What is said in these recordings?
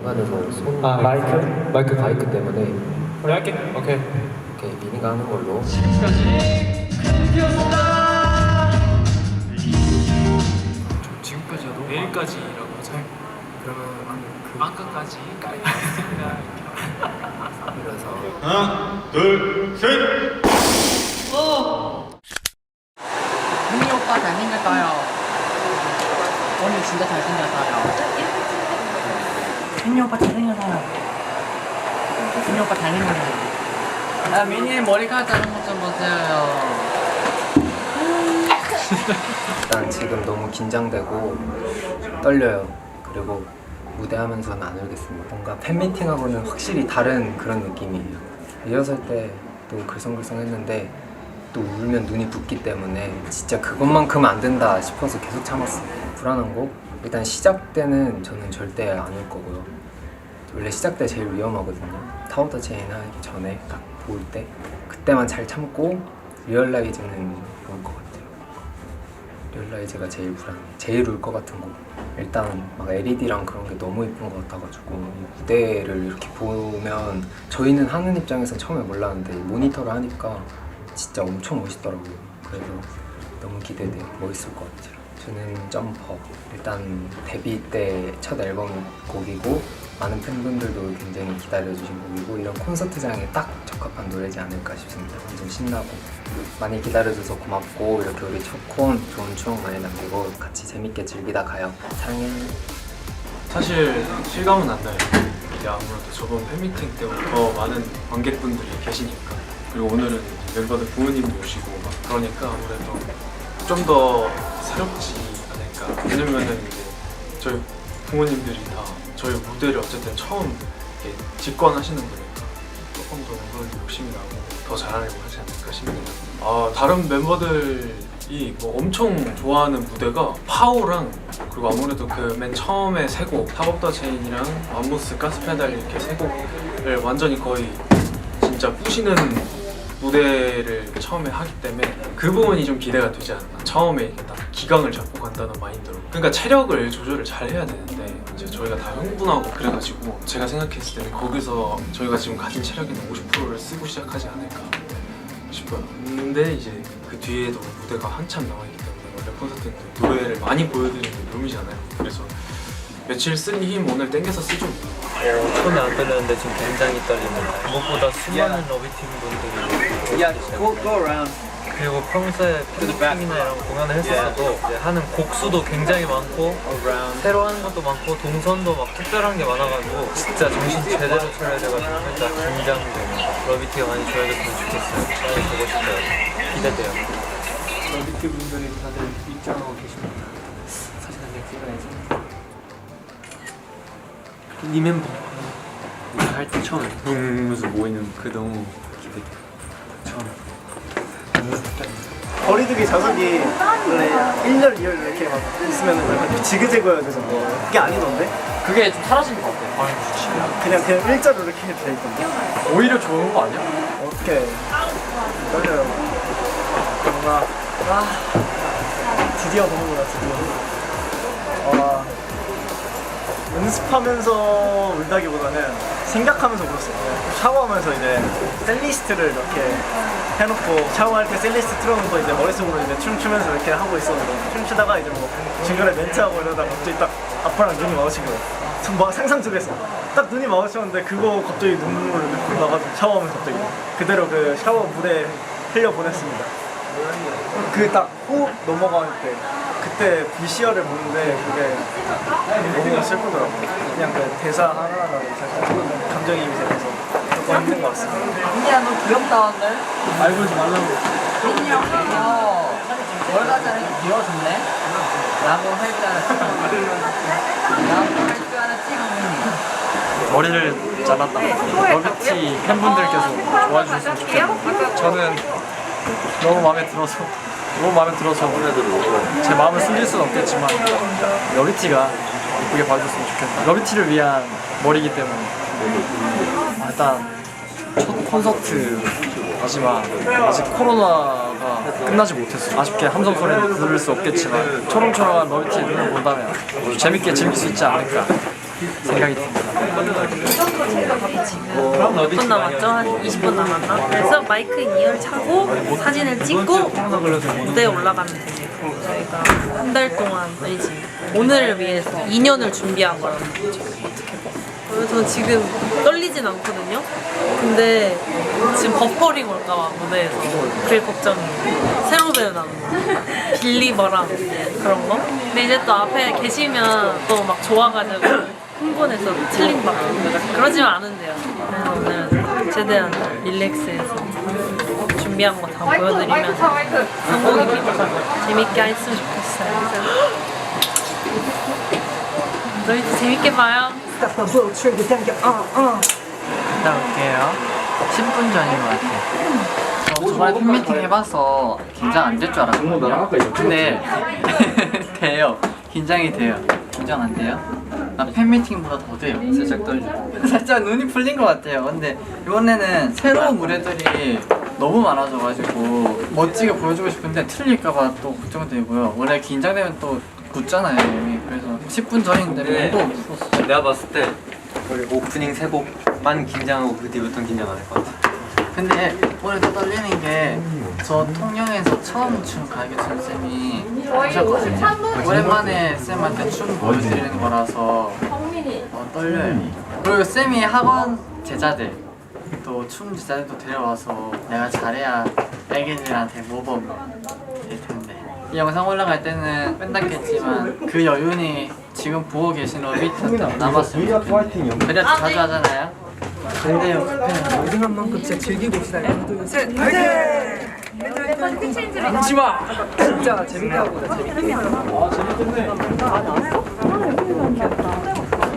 이거는 뭐손 아, 마이크? 마이크 마이크 때문에 우리 할게. 오케이. 이렇게 미니가 하는 걸로 지금까지도 내일까지라고 하자. 그러면 그 아까까지 그래서 하나, 둘, 셋. 민이 오빠 잘생겼어요. 오늘 진짜 잘생겼어요. 민이 오빠 잘생겼어요. 민이 오빠 잘생겼어요. 아, 민이 머리카락 자른 것좀 보세요. 일단 지금 너무 긴장되고 떨려요. 그리고 무대하면서는 안 울겠습니다. 뭔가 팬미팅하고는 확실히 다른 그런 느낌이에요. 리허설 때 또 글썽글썽했는데 또 울면 눈이 붓기 때문에 진짜 그것만큼 안 된다 싶어서 계속 참았어요. 불안한 거 일단 시작 때는 저는 절대 안울 거고요. 원래 시작 때 제일 위험하거든요. 타워 더 체인 하기 전에 딱 볼 때 그때만 잘 참고 리얼라이즈는 올 것 같아요. 리얼라이즈가 제일 불안해. 제일 울 것 같은 곡. 일단 막 LED랑 그런 게 너무 예쁜 것 같아가지고 이 무대를 이렇게 보면 저희는 하는 입장에서 처음에 몰랐는데 모니터를 하니까 진짜 엄청 멋있더라고요. 그래서 너무 기대돼요. 멋있을 것 같아요. 저는 점퍼. 일단 데뷔 때 첫 앨범 곡이고 많은 팬분들도 굉장히 기다려주신 곡이고 이런 콘서트장에 딱 적합한 노래지 않을까 싶습니다. 완전 신나고 많이 기다려줘서 고맙고 이렇게 우리 첫콘 좋은 추억 많이 남기고 같이 재밌게 즐기다 가요. 사랑해. 사실 실감은 안 나요. 이게 아무래도 저번 팬미팅 때부터 많은 관객분들이 계시니까 그리고 오늘은 멤버들 부모님도 오시고 막 그러니까 아무래도 좀 더 새롭지 않을까. 왜냐면은 이제 저희 부모님들이 다 저희 무대를 어쨌든 처음 이렇게 직관하시는 거니까 조금 더 멤버들 욕심이 나고 더 잘하려고 하지 않을까 싶습니다. 아 다른 멤버들이 뭐 엄청 좋아하는 무대가 파워랑 그리고 아무래도 그 맨 처음에 세곡 탑업더 체인이랑 맘모스 가스페달 이렇게 세 곡을 완전히 거의 진짜 부시는 무대를 처음에 하기 때문에 그 부분이 좀 기대가 되지 않나. 처음에 이렇게 딱 기강을 잡고 간다는 마인드로. 그러니까 체력을 조절을 잘 해야 되는데 이제 저희가 다 흥분하고 그래가지고 제가 생각했을 때는 거기서 저희가 지금 가진 체력의 50%를 쓰고 시작하지 않을까 싶어요. 근데 이제 그 뒤에도 무대가 한참 남아있기 때문에 원래 콘서트는 노래를 많이 보여드리는 게 묘미잖아요. 그래서 며칠 쓴 힘 오늘 땡겨서 쓰죠. 손에 안 떨렸는데 지금 굉장히 떨립니다. 무엇보다 수많은 러비팀 분들이 그리고 평소에 팬미팅이나 이런 공연을 했었어도 이제 하는 곡수도 굉장히 많고 새로 하는 것도 많고 동선도 막 특별한 게 많아가지고 진짜 정신 제대로 차려야 돼가지고 살짝 긴장됩니다. 러비티가 많이 좋아졌으면 좋겠어요. 빨리 보고 싶어요. 기대돼요. 러비티 분들이 다들 입장하고 계십니다. 사진 한장 찍어야지 이 멤버. 우리가 할때 처음 보면서 모이는 그 너무 기대 처음 거리두기 자석이 원래 1년, 2년 이렇게 막 있으면 약간 지그재그여야 되잖아. 그게 아니던데? 그게 좀 사라진 것 같아요 아니 좋지 그냥 그냥 일자로 이렇게 돼 있던데. 오히려 좋은 거 아니야? 어떻게 떨려요. 뭔가 아 드디어 보는구나 드디어. 아 연습하면서 울다기보다는 생각하면서 울었어요. 샤워하면서 이제 셀리스트를 이렇게 해놓고 샤워할 때 셀리스트 틀어놓고 이제 머릿속으로 이제 춤추면서 이렇게 하고 있었는데 춤추다가 이제 뭐 중간에 멘트하고 이러다가 갑자기 딱 아빠랑 눈이 마주친 거예요. 상상 속에서 딱 눈이 마주쳤는데 그거 갑자기 눈물을 흘 나가지고 샤워하면서 갑자기 그대로 그 샤워 물에 흘려 보냈습니다. 그 딱 호흡 넘어갈 때 그때 VCR을 보는데 그게 너무 슬프더라고. 그냥 그 대사 하나하나 살짝 감정이입이 되면서 조금 힘든 것 같습니다. 민이야, 너 귀엽다, 오늘. 말 걸지 말라고. 민이 형, 너 머리가 자르기 귀여워졌네? 라고 할 줄 알았지. 라고 할 줄 알았지, 민이. 머리를 잘랐다 러비티 팬분들께서 좋아해 주셨으면 좋겠고 저는 너무 마음에 들어서 너무 마음에 들어서 제 마음을 숨길 수는 없겠지만 러비티가 예쁘게 봐줬으면 좋겠다. 러비티를 위한 머리이기 때문에 아, 일단 첫 콘서트이지만 아직 코로나가 끝나지 못했어. 아쉽게 함성 소리는 들을 수 없겠지만 초롱초롱한 러비티의 눈을 본다면 아주 재밌게 즐길 수 있지 않을까 생각이 듭니다. 몇 분 남았죠? 한 20분 남았나? 그래서 마이크 2열 차고 사진을 찍고 무대에 올라가면 되죠. 저희가 한 달 동안 아니지 오늘을 위해서 2년을 준비한 거라는 거죠. 저는 지금 떨리진 않거든요. 근데 지금 버퍼링 올까 봐 무대에서 그게 걱정이에요. 새로 배우는 빌리버랑 그런 거. 근데 이제 또 앞에 계시면 또 막 좋아가지고 흥분해서 틀린 막 그러지만 않은데요. 그래서 오늘 최대한 릴렉스해서 준비한 거 다 보여드리면 성공입니다. 재밌게 했으면 좋겠어요. 너희도 재밌게 봐요. 갔다 올게요. 10분 전인 것 같아요. 저 저번에 팬미팅 해봐서 긴장 안 될 줄 알았거든요. 근데 돼요. 긴장이 돼요. 긴장 안 돼요? 나 팬미팅보다 더 돼요. 살짝 떨려. 살짝 눈이 풀린 것 같아요. 근데 이번에는 새로운 무대들이 너무 많아져가지고 멋지게 보여주고 싶은데 틀릴까봐 또 걱정되고요. 원래 긴장되면 또 굳잖아요. 이미. 그래서 10분 전인데 너무 무서웠어요. 내가 봤을 때 우리 오프닝 세 곡만 긴장하고 그 뒤부터는 긴장 안 할 것 같아. 근데 오늘 또 떨리는 게 저 통영에서 처음 춘 가요계 쌤이 오셨거든요. 오랜만에 쌤한테 춤 보여드리는 거라서 어, 떨려요. 그리고 쌤이 학원 제자들 또 춤 제자들도 데려와서 내가 잘해야 애기들한테 모범. 이 영상 올라갈 때는 뺀다겠지만 그 여운이 지금 보고 계신 러비트한테 남았으면 좋겠네요. 그래도 자주 하잖아요. 근데요, 급해요. 고생한 만큼 진짜 즐기고 봅시다. 하나, 둘, 셋, 화이팅! 울지 마! 진짜 재밌게 하고 재밌게.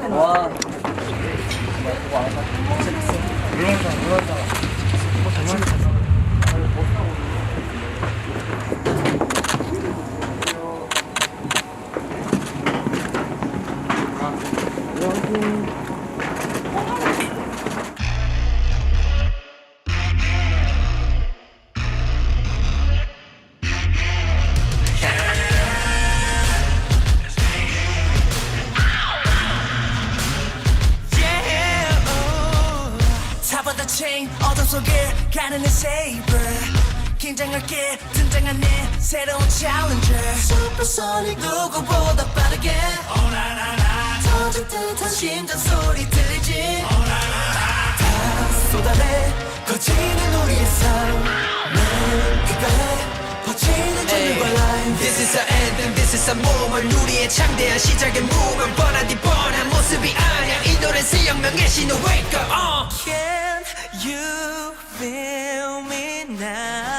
와. Top 가는 내 saber. 긴장하게 등장한 내 새로운 challenger. Supersonic 누구보다 빠르게. oh, na, na, na. 터질 듯한 심장 소리 들리지. oh, na, na, na. 다 쏟아내 거치는 우리의 삶. 내 귓가에 퍼지는 전율과 라인 This is our anthem, this is our moment. 우리의 창대한 시작의 무명. 뻔한 뒤 뻔한 모습이 아니야. 이 노래 생명의 신호 wake up. Uh. Can you feel me now?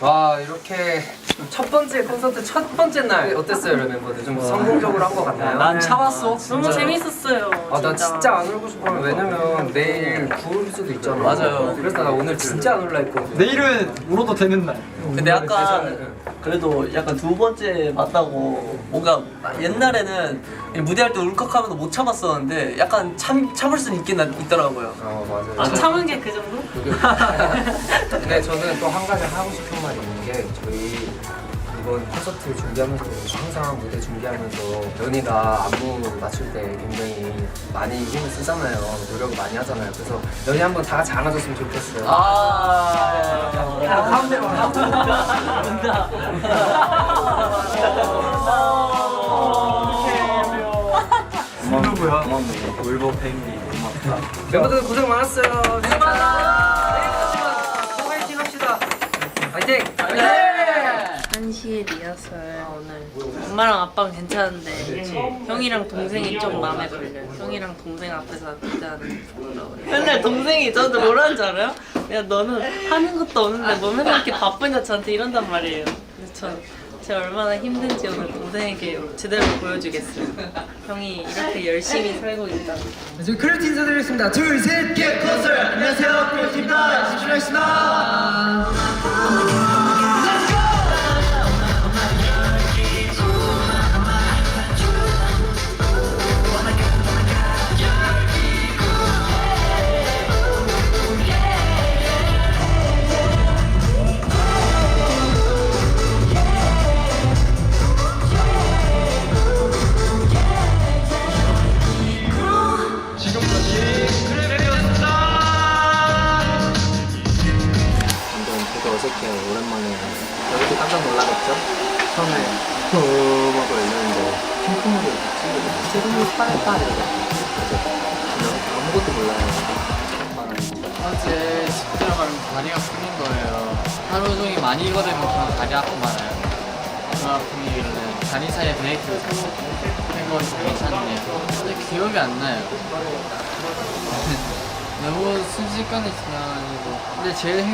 와 이렇게 첫 번째 콘서트 첫 번째 날 어땠어요, 멤버들? 좀 성공적으로 한 것 같나요? 난 참았어. 너무 재밌었어요. 아, 나 진짜 안 울고 싶어요. 왜냐면 내일 부을 수도 있잖아. 맞아요. 그래서 나 오늘 진짜 안 울라 했거든. 내일은 울어도 되는 날. 근데 약간 그래도 약간 두 번째 맞다고 뭔가 옛날에는 무대할 때 울컥하면 못 참았었는데 약간 참 참을 수는 있긴 한- 있더라고요. 어, 맞아요. 아, 참은 게 그 정도? 근데 저는 또 한 가지 하고 싶은 말이 있는 게 저희 이번 콘서트 준비하면서 항상 무대 준비하면서 연희가 안무 맞출 때 굉장히 많이 힘을 쓰잖아요. 노력을 많이 하잖아요. 그래서 연희 한번 다 같이 안아줬으면 좋겠어요. 아, 가운데로 누구야? 울보 팬기 고맙다. 멤버들 고생 많았어요. 고생 많아. 내일까지만 파이팅 합시다. 파이팅. 1시에 리허설 오늘 엄마랑 아빠는 괜찮은데 형이랑 동생이 좀 마음에 걸려요 형이랑 동생 앞에서 기대하는 부끄러워요 맨날 동생이 저한테 뭐라는 줄 알아요? 야 너는 하는 것도 없는데 뭐 맨날 이렇게 바쁘냐 저한테 이런단 말이에요 그래서 전 제가 얼마나 힘든지 오늘 동생에게 제대로 보여주겠어요 형이 이렇게 열심히 살고 있다 지금 크루트 인사드리겠습니다. 둘, 셋, get closer. 안녕하세요, 크루트입니다. 신출했습니다.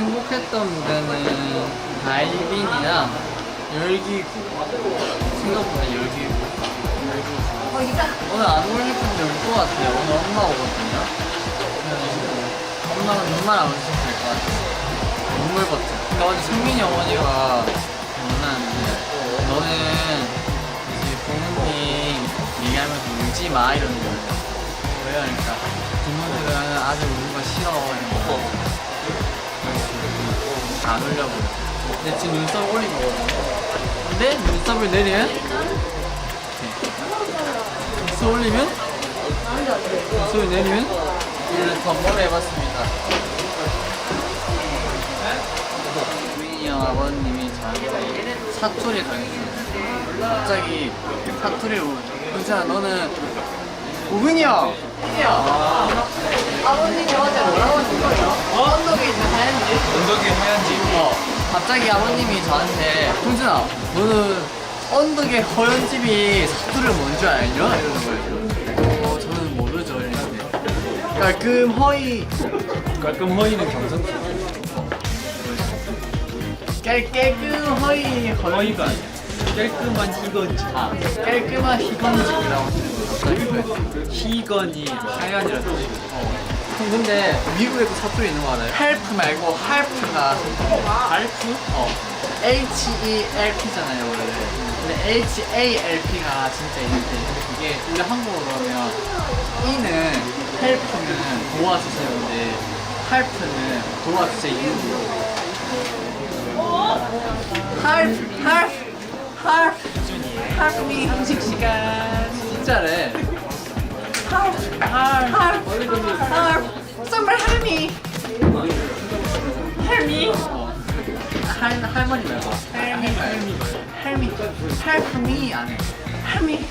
행복했던 무대는 다이빙이랑 열기구. 생각보다 열기구. 열기구. 오늘 안 올리는데 올것 같아요. 오늘 엄마 오거든요. 그래가지고 엄마가 눈만 안 오시면 될 것 같아요. 눈물 버튼. 그러니까 어제 성민이 어머니가 만났는데 너는 이제 부모님 얘기하면서 울지 마 이러는 거예요. 왜요? 그러니까 부모들은 아들 우는 거 싫어 이런 거. 안 울려고. 근데 지금 눈썹 올린 거거든요. 근데 눈썹을 내리면 이렇게. 눈썹 올리면 눈썹을 내리면 오늘 덤벌을 해봤습니다. 형 아버님이 저한테 사투리를 당했어요. 갑자기 보여줘. 은찬아 너는 우민이 형! 아버님이 어제 뭐라고 하신 거예요? 언덕이 이제 하얀지? 언덕이 하얀지. 어, 갑자기 아버님이 저한테 훈준아 너는 언덕에 허연 집이 사투를 뭔줄 알냐? 이러는 거예요. 어, 저는 모르죠 이랬는데 깔끔 허이 깔끔 허이는 경상도. 깔, 깔끔 허이 허이가 아니야. 깔끔한 희건지. 아, 깔끔한 희건집이라고 그 희건이 하얀이라는 뜻이. 형 근데 미국에도 사투리 있는 거 알아요? 헬프 말고 할프가 할프? 어. H-E-L-P잖아요 원래. 근데 H-A-L-P가 진짜 있는데 이게 우리 한국어로 하면 E는 헬프는 도와주세요인데 할프는 도와주세요 할프 할프 할프 할프미 형식 시간 진짜래 할프 할프 할프 정말 할미 할미 할 할머니 말고 할미 할미 할미 할미 안해 할미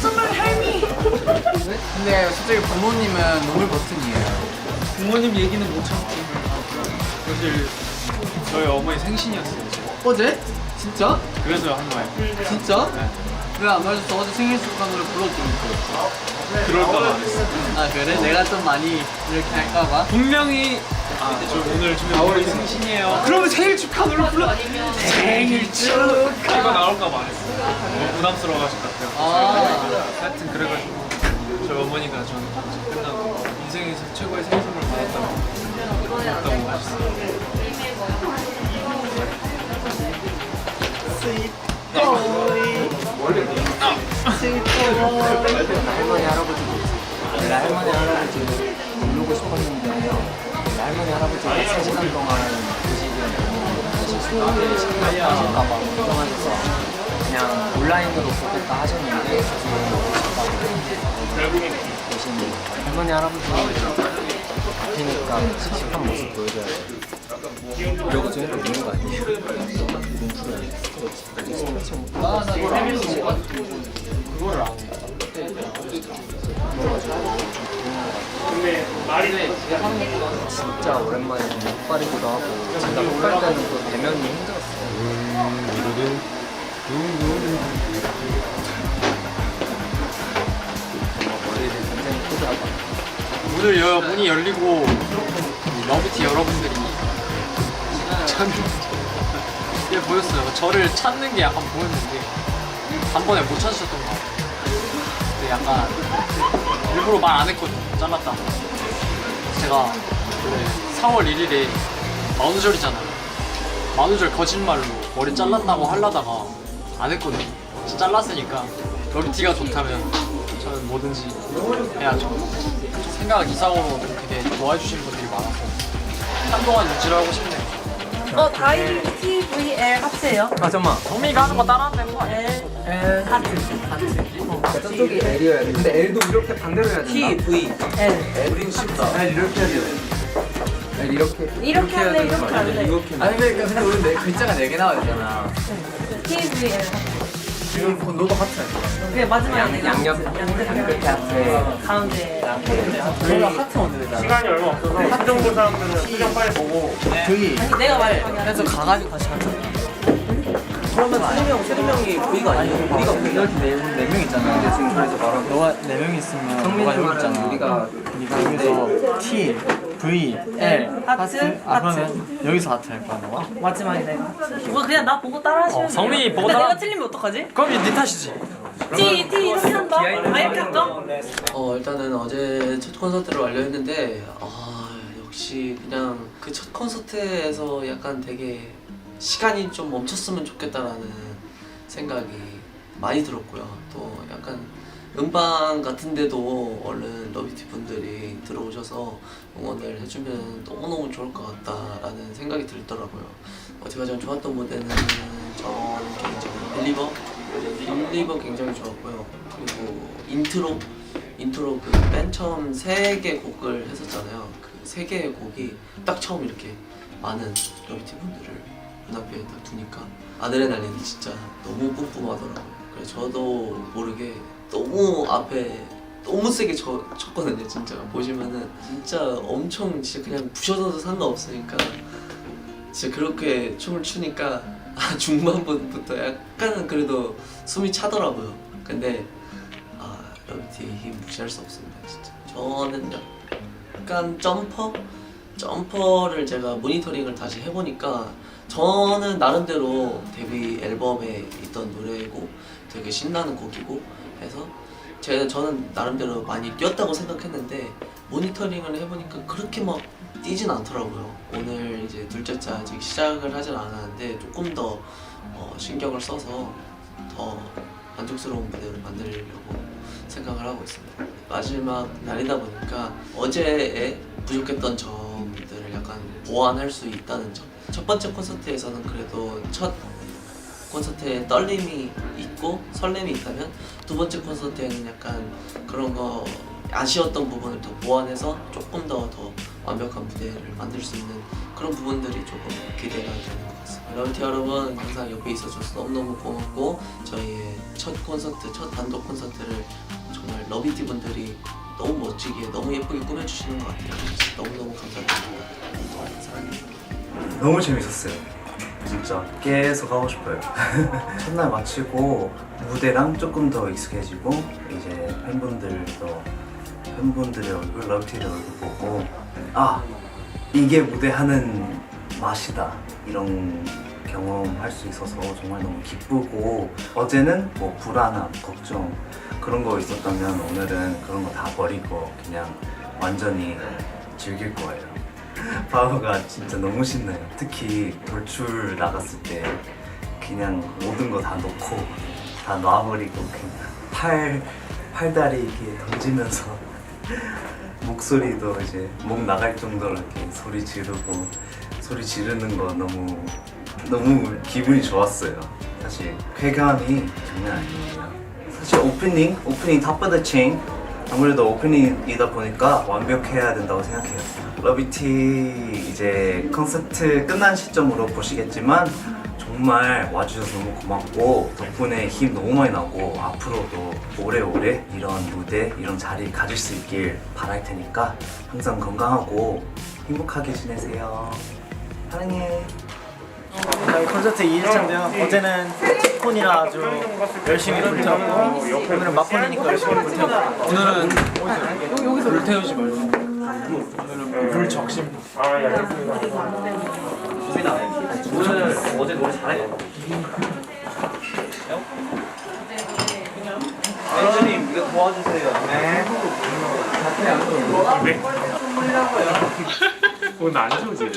정말 할미 근데 솔직히 부모님은 눈물 버튼이에요 부모님 얘기는 못 참지. 사실 저희 어머니 생신이었어요. 어제? 진짜? 그래서 한 거예요. 진짜? 네. 왜안 말해줬어? 어제 생일 축하노래 불러주면 좋겠어 그럴까봐 안 했어. 아 그래? 내가 좀 많이 이렇게 할까봐? 분명히 아, 저 오늘 지금 4월 생신이에요. 그러면 생일 축하 노래 불러. 생일 축하. 이거 나올까봐 안 했어. 너무 부담스러워하실 것 같아요. 아. 하여튼 그래가지고 저희 어머니가 저는 끝나고 인생에서 최고의 생일 선물 받았다고 고맙다고 하셨어요. 할머니 할아버지도 내가 할머니 할아버지 부르고 싶었는데 할머니 할아버지가 3시간 동안 그 시간 소음에 신경하실까봐 걱정하셔서 그냥 온라인으로 보겠다 하셨는데 대신 할머니 할아버지 앞이니까 씩씩한 모습 보여줘야 돼. 이러고 좀 해도 되는 거 아니에요? 아직 스트레칭 못 그거를 진짜 오랜만에 목발이기도 하고 제가 목발 때는 또 대면이 힘들었어요. 머리를 굉장히 크더라고요. 문을 여, 문이 열리고 러브티 여러분들이 참 이게 보였어요. 저를 찾는 게 약간 보였는데 한 번에 못 찾으셨던 것 같아요. 근데 약간 일부러 말 안 했거든요. 잘랐다. 제가 원래 4월 1일에 만우절이잖아요. 만우절 거짓말로 머리 잘랐다고 하려다가 안 했거든요. 진짜 잘랐으니까 러브티가 좋다면 저는 뭐든지 해야죠. 생각 이상으로 되게 좋아해 주시는 분들이 많아서 한동안 유지를 하고 싶네요. 어 다이 TVL 합세요. 아 잠만. 정민이가 하는 거 따라하면 되는 거 아니야? L 하트. 저쪽이 L이어야 돼. 근데 L도 이렇게 반대로 해야 된다. T, V. L. L이 쉽다. L 이렇게 해야 돼. L 이렇게. 이렇게 할래 이렇게? 할래. 이렇게. 아니 근데 근데 우리 네 글자가 네 개 나와 있잖아. TVL. 지금 너도 하트 아니야? 그게 마지막에 양옆 양옆 앞에. 가운데. 저희가 하트 언제 시간이 얼마 없어서 한정도 사람들은 수정 빨리 보고 V 아니 내가 말. 해서 가가지고 다시 하자. 그러면 세명 세명이 V가 아니야? 우리가 이렇게 네명 있잖아. 근데 지금 그래서 말하는 너가 네 명 있으면 성민이 너가 여기 있잖아. 우리가 네가 여기서 T, V, L, 하트, 아. 그러면 여기서 하트 할 거야 너가? 마지막에 내가. 이거 그냥 나 보고 따라하시면 어, 성민이 돼요. 보고 근데 따라- 내가 틀리면 어떡하지? 그럼 이네 탓이지. T T 이렇게 한다. 아 이렇게 할까? 어 일단은 어제 첫 콘서트를 완료했는데 아 역시 그냥 그 첫 콘서트에서 약간 되게 시간이 좀 멈췄으면 좋겠다라는 생각이 많이 들었고요. 또 약간 음방 같은데도 얼른 러비티 분들이 들어오셔서 응원을 해주면 너무너무 좋을 것 같다라는 생각이 들더라고요. 어제 가장 좋았던 무대는 저는 개인적으로 빌리버 빌리버 굉장히 좋았고요. 그리고 인트로 인트로 그맨 처음 세 개 곡을 했었잖아요. 그 세 개의 곡이 딱 처음 이렇게 많은 러비티 분들을 눈앞에 딱 두니까 아드레날린이 진짜 너무 뿜뿜하더라고요. 그래서 저도 모르게 너무 앞에 너무 세게 쳐, 쳤거든요. 진짜 보시면은 진짜 엄청 진짜 그냥 부셔져도 상관없으니까 진짜 그렇게 춤을 추니까 아, 중반부부터 약간은 그래도 숨이 차더라고요. 근데 아 러비티 힘 무시할 수 없습니다. 진짜 저는 약간 점퍼 점퍼를 제가 모니터링을 다시 해보니까 저는 나름대로 데뷔 앨범에 있던 노래고 되게 신나는 곡이고 해서 제가 저는 나름대로 많이 뛰었다고 생각했는데 모니터링을 해보니까 그렇게 막 뛰진 않더라고요. 오늘 이제 둘째 차 아직 시작을 하진 않았는데 조금 더 어, 신경을 써서 더 만족스러운 무대를 만들려고 생각을 하고 있습니다. 마지막 날이다 보니까 어제에 부족했던 점들을 약간 보완할 수 있다는 점. 첫 번째 콘서트에서는 그래도 첫 콘서트에 떨림이 있고 설렘이 있다면 두 번째 콘서트에는 약간 그런 거 아쉬웠던 부분을 더 보완해서 조금 더 더 완벽한 무대를 만들 수 있는 그런 부분들이 조금 기대가 되는 것 같습니다. 러비티 여러분 항상 옆에 있어줘서 너무너무 고맙고 저희의 첫 콘서트, 첫 단독 콘서트를 정말 러비티 분들이 너무 멋지게 너무 예쁘게 꾸며주시는 것 같아요. 너무너무 감사드립니다. 사랑해요. 너무 재밌었어요. 진짜 계속 하고 싶어요. 첫날 마치고 무대랑 조금 더 익숙해지고 이제 팬분들도 팬분들의 얼굴, 러브티의 얼굴 보고 아 이게 무대 하는 맛이다 이런 경험할 수 있어서 정말 너무 기쁘고 어제는 뭐 불안함, 걱정 그런 거 있었다면 오늘은 그런 거 다 버리고 그냥 완전히 즐길 거예요. 파워가 진짜 너무 신나요. 특히 돌출 나갔을 때 그냥 모든 거다 놓고 다 놔버리고 그냥 팔 팔다리 이렇게 던지면서 목소리도 이제 목 나갈 정도로 이렇게 소리 지르고 소리 지르는 거 너무 너무 기분이 좋았어요. 사실 쾌감이 장난 아니에요. 사실 오프닝, 오프닝 탑 오브 더 체인 아무래도 오프닝이다 보니까 완벽해야 된다고 생각해요. 러비티 이제 콘서트 끝난 시점으로 보시겠지만 정말 와주셔서 너무 고맙고 덕분에 힘 너무 많이 나고 앞으로도 오래오래 이런 무대, 이런 자리 가질 수 있길 바랄 테니까 항상 건강하고 행복하게 지내세요. 사랑해. 저희 콘서트 2일차인데요. 어제는 콘이라 아주 열심히 불태웠고 오늘은 마콘이니까 열심히 불태웠고 오늘은 불 태우지 말고 오늘은 불 적심 선생님 이거 도와주세요. 네. 오늘 안 좋지?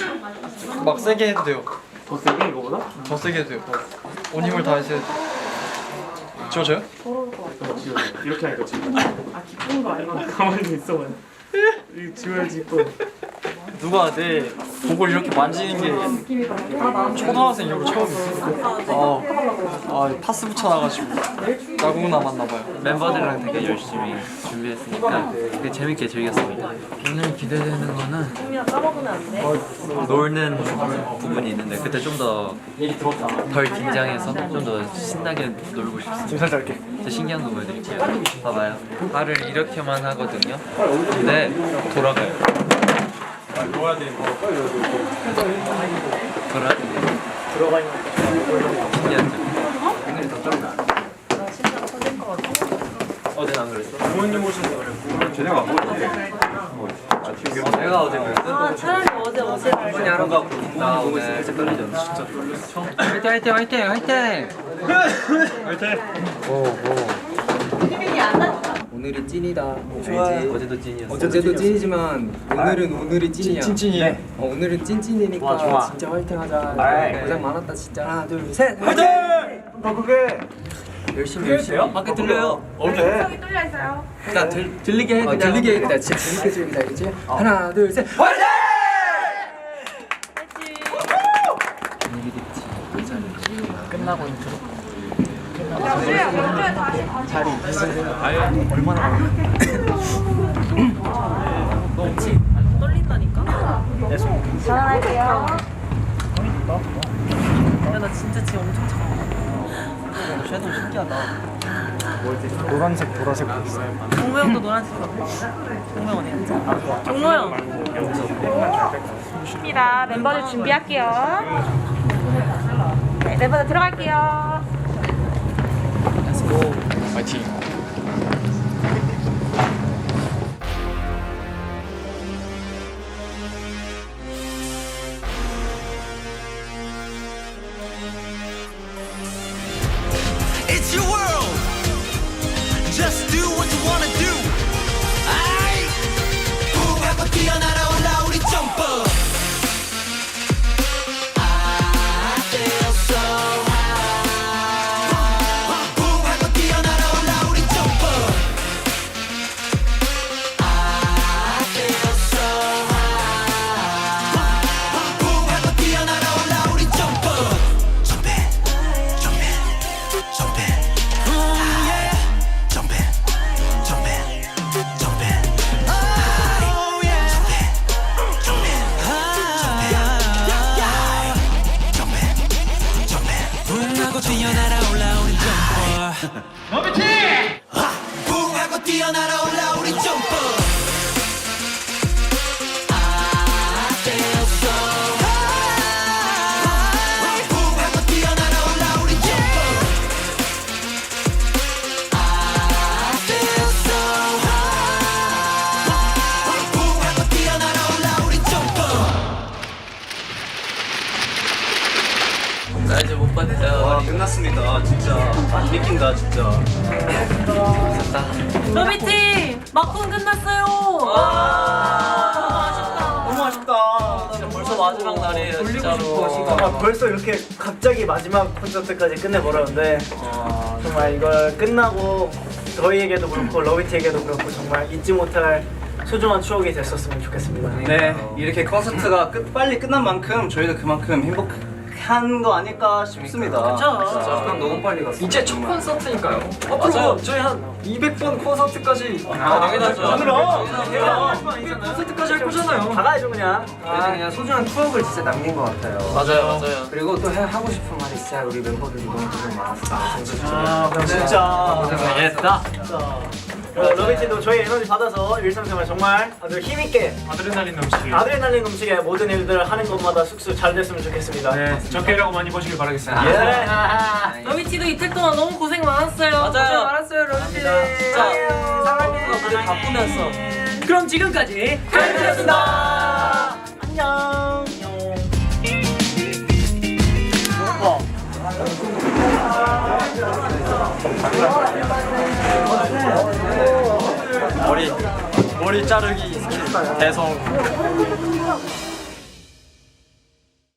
막 세게 해도 돼요. 더 세게 이거보다? 더 세게 해도 돼요. 온 힘을 다해서. 지워져요? 이렇게 하니까 지금 아 기쁜 거 아니야? 가만히 있어봐 이거 지워야지 또. 누가 내 복을 이렇게 만지는 게 초등학생 이후로 처음이었어요. 아, 아 파스 붙여놔가지고 나고 남았나 봐요. 멤버들이랑 되게 열심히 준비했으니까 되게 재밌게 즐겼습니다. 오늘 기대되는 거는 놀는 부분이 있는데 그때 좀 더 덜 긴장해서 좀 더 신나게 놀고 싶습니다. 지금 살짝 이렇게. 진짜 신기한 거 보여드릴게요. 봐봐요. 발을 이렇게만 하거든요. 근데 돌아가요. 놓아야 되는 거 돌아. 들어가 있는 신기하죠? 어제 안 그랬어? 부모님 오신다 그랬고 쟤네가 안 보였지? 내가 어제 그랬어? 아 차라리 어제 어제 많이 하러 가고 나 오늘 살짝 떨리죠? 진짜 떨렸어. 화이팅 화이팅 화이팅 화이팅! 화이팅! 오늘이 찐이다. 좋아요. 어제도 찐이었어. 어제도 찐이지만 오늘은 오늘이 찐이야. 찐찐이에요. 어, 오늘은 찐찐이니까 좋아. 진짜 화이팅 하자. 아이. 고생 많았다 진짜. 하나 둘 셋. 화이팅! 너 그게 열심히 열심히. 밖에 들려요. 어제 나 들, 들리게 해. 어, 들리게 해. 나 진짜 들리게 해주면 알겠지? 하나 둘 셋. 화이팅! 끝나고 인트로. 떨린다니까? 전화할게요. 야 나 진짜 지금 엄청 차. 섀도우 신기하다. 노란색, 보라색 보였어요. 종모 형도 노란색 같고. 종모 형 어디 앉아? 종모 형. 입니다. 멤버들 준비할게요. 네, 멤버들 들어갈게요. 파이팅. 벌써 이렇게 갑자기 마지막 콘서트까지 끝내버렸는데 정말 이걸 끝나고 저희에게도 그렇고 러비티에게도 그렇고 정말 잊지 못할 소중한 추억이 됐었으면 좋겠습니다. 네 이렇게 콘서트가 끝, 빨리 끝난 만큼 저희도 그만큼 행복해 한 거 아닐까 싶습니다. 시간 너무 빨리 갔어. 이제 첫 콘서트니까요. 앞으로 저희 한 200번 콘서트까지 아, 당연하죠. 그럼. 200 콘서트까지 할 거잖아요. 다 가야죠 그냥. 그래서 그냥 소중한 추억을 진짜 남긴 것 같아요. 맞아요, 맞아요. 그리고 또 해, 하고 싶은 말이 진짜 우리 멤버들이 너무 고생 많았어. 아, 그럼 진짜. 고생했다. 러비티도 저희 에너지 받아서 일상생활 정말 아주 힘있게 아드레날린 넘치게. 아드레날린 넘치게 모든 일들 하는 것마다 숙수 잘 됐으면 좋겠습니다. 네, 적게라고 많이 보시길 바라겠습니다. 예. 러비티도 이틀 동안 너무 고생 많았어요. 맞아요. 고생 많았어요, 러비티. 사랑해. 무대 바쁘면서. 그럼 지금까지 잘했습니다. 안녕. 머리 머리 자르기 스킬 대성.